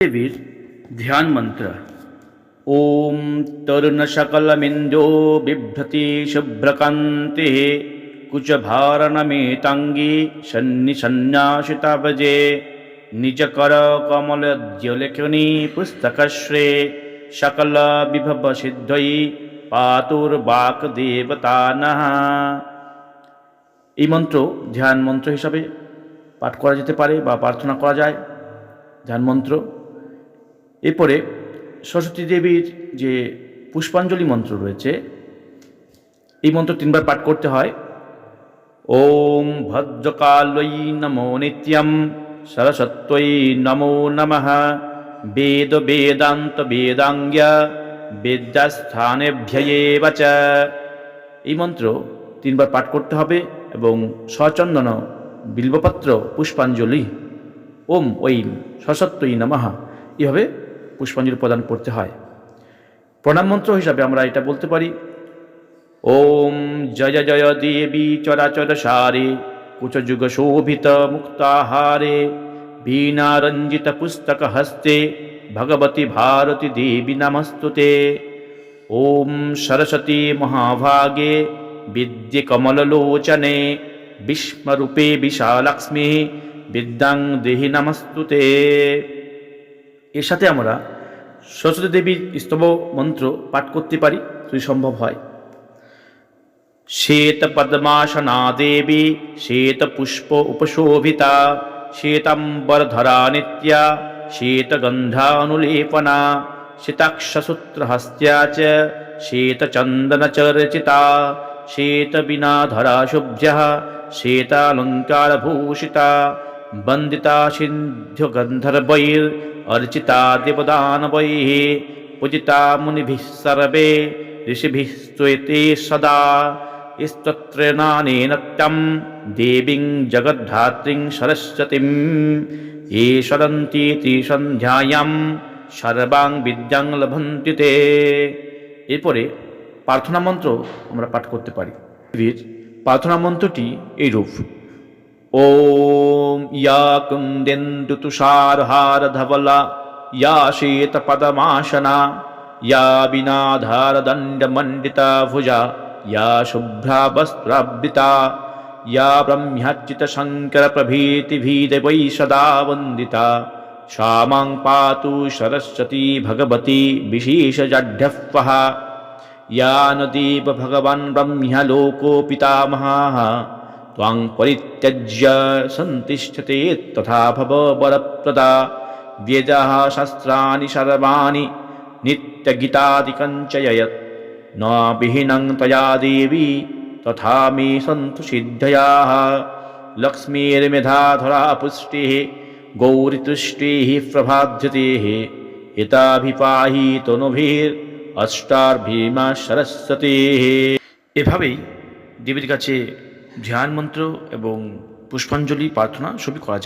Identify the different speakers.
Speaker 1: देवीर ध्यान मंत्र ओम तरुण सकलमिंदो बिभ्रति शुभ्रकान्तिः कुचभारणमेताङ्गी सन्निसन्न्यासिताभजे निजकरकमलज्ज्वलेखनी पुस्तकश्रे सकलविभवसिद्धयै পাতুর্বাকদেবতানাহ এই মন্ত্র ধ্যান মন্ত্র হিসাবে পাঠ করা যেতে পারে বা প্রার্থনা করা যায় ধ্যান মন্ত্র এরপরে সরস্বতী দেবীর যে পুষ্পাঞ্জলি মন্ত্র রয়েছে, এই মন্ত্র তিনবার পাঠ করতে হয়। ওম ভদ্রকালয়ী নমো নিত্যম সরস্বত্যই নমো নমঃ। বেদ বেদান্ত বেদাঙ্গ্য বিদ্যাস্থানেভ্যয়েব এই মন্ত্র তিনবার পাঠ করতে হবে এবং সচন্দন, বিল্বপত্র, পুষ্পাঞ্জলি, ওম ঐম সশত্বই নমঃ। এভাবে পুষ্পাঞ্জলি প্রদান করতে হয়। প্রণাম মন্ত্র হিসাবে আমরা এটা বলতে পারি, ওম জয় জয় দেবী চরাচর সারে, কুচযুগ শোভিত মুক্তাহারে, বীণারঞ্জিত পুস্তক হস্তে, ভগবতী ভারতী দেবী নমস্তুতে। ওম সরস্বতী মহাভাগে, বিদ্যে কমললোচনে বিস্মরূপে বিশালক্ষ্মী, বিদ্যাং দেহি নমস্তুতে। এর সাথে আমরা সরস্বতী দেবীর স্তব মন্ত্র পাঠ করতে পারি যদি সম্ভব হয়। শ্বেতপদ্মাসনা দেবী শ্বেতপুষ্প উপশোভিতা শ্বেতাম্বরধরা নিত্যা শ্বেতগন্ধানুলেপনা, শ্বেতাক্ষসূত্রহস্ত্যা চ, শ্বেতচন্দনচর্চিতা শ্বেতবিনাধরা শুভ্যা শ্বেতালঙ্কারভূষিতা বন্দিতা সিন্ধ্য গন্ধর্বৈর অর্চিতা দেবদানবৈঃ পূজিতা মুনিভিঃ সর্বে ঋষিভিস্তুতে সদা স্তত্রেণানেনত্যম দেবীং জগদ্ধাত্রীং সরস্বতীম ঈশ্বরন্তীতি সন্ধ্যায়াম সর্বাং বিদ্যাং লভন্তি তে এরপরে প্রার্থনা মন্ত্র আমরা পাঠ করতে পারি। প্রার্থনা মন্ত্রটি এই রূপ ॐ या कुन्देन्दुतुषारहारधवला या शीतपदमाशना या विनाधारदण्डमण्डिता भुजा या शुभ्रावस्त्रावृता या ब्रह्म्याच्युतशङ्करप्रभीतिभिदेवै सदा वन्दिता श्यामां पातु सरस्वती भगवती विशेषजाढ्यः या नदीपभगवान् भगवान् ब्रह्म्यलोको ত্বং পরিত্যজ্য সন্তিষ্ঠতে তথা ভব বরপ্রদা ব্যজাহ শাস্ত্রাণি সর্বাণি নিত্যগীতাদিকঞ্চ যয়ত ন বিহীনং তয়া দেবী তথা মে সন্তু সিদ্ধয়া লক্ষ্মীর্মেধাধরা পুষ্টি গৌরীতুষ্টি প্রভাধ্যতে হিতাভিপাহি তনুভীর অষ্টার ভীমা সরস্বতী এভাবেই দেবীর কাছে ধ্যান মন্ত্র এবং পুষ্পাঞ্জলি প্রার্থনা সবই করা যায়।